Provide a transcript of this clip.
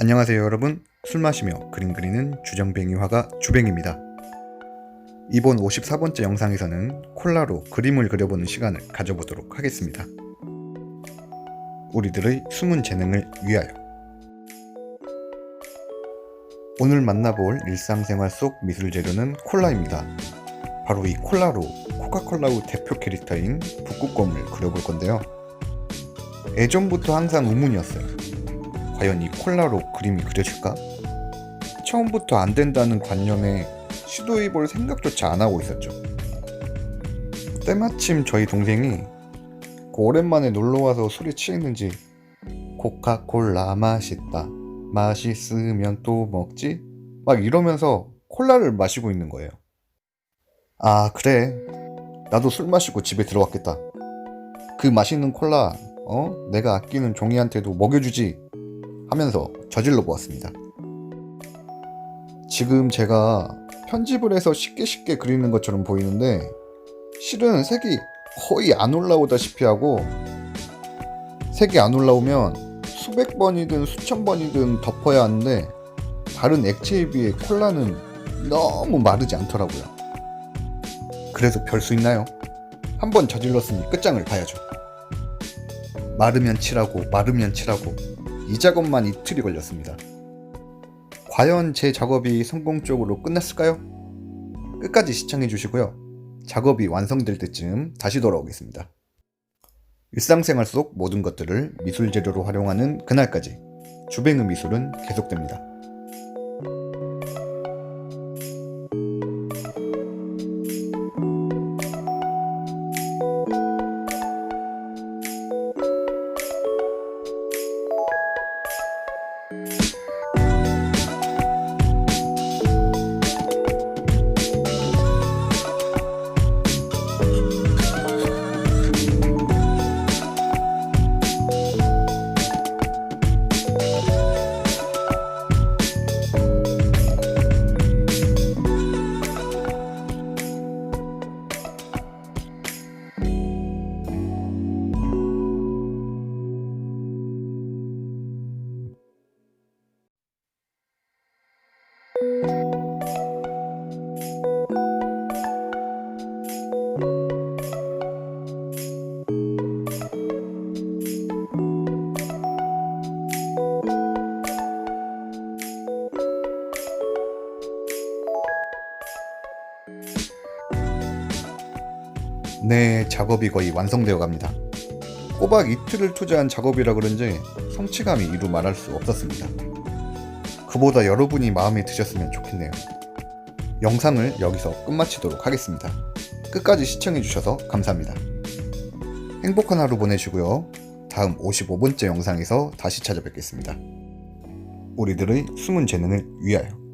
안녕하세요 여러분. 술 마시며 그림 그리는 주정뱅이 화가 주뱅입니다. 이번 54번째 영상에서는 콜라로 그림을 그려보는 시간을 가져보도록 하겠습니다. 우리들의 숨은 재능을 위하여. 오늘 만나볼 일상생활 속 미술 재료는 콜라입니다. 바로 이 콜라로 코카콜라의 대표 캐릭터인 북극곰을 그려볼 건데요. 예전부터 항상 의문이었어요 과연 이 콜라로 그림이 그려질까? 처음부터 안 된다는 관념에 시도해볼 생각조차 안 하고 있었죠. 때마침 저희 동생이 그 오랜만에 놀러와서 술에 취했는지 코카콜라 맛있다. 맛있으면 또 먹지? 막 이러면서 콜라를 마시고 있는 거예요. 아, 그래. 나도 술 마시고 집에 들어왔겠다. 그 맛있는 콜라, 어? 내가 아끼는 종이한테도 먹여주지. 하면서 저질러 보았습니다. 지금 제가 편집을 해서 쉽게 쉽게 그리는 것처럼 보이는데 실은 색이 거의 안 올라오다시피 하고 색이 안 올라오면 수백 번이든 수천 번이든 덮어야 하는데 다른 액체에 비해 콜라는 너무 마르지 않더라고요. 그래도 별수 있나요? 한번 저질렀으니 끝장을 봐야죠. 마르면 칠하고 마르면 칠하고 이 작업만 이틀이 걸렸습니다. 과연 제 작업이 성공적으로 끝났을까요? 끝까지 시청해 주시고요. 작업이 완성될 때쯤 다시 돌아오겠습니다. 일상생활 속 모든 것들을 미술 재료로 활용하는 그날까지 주뱅의 미술은 계속됩니다. 네, 작업이 거의 완성되어 갑니다. 꼬박 이틀을 투자한 작업이라 그런지 성취감이 이루 말할 수 없었습니다. 그보다 여러분이 마음에 드셨으면 좋겠네요. 영상을 여기서 끝마치도록 하겠습니다. 끝까지 시청해주셔서 감사합니다. 행복한 하루 보내시고요. 다음 55번째 영상에서 다시 찾아뵙겠습니다. 우리들의 숨은 재능을 위하여.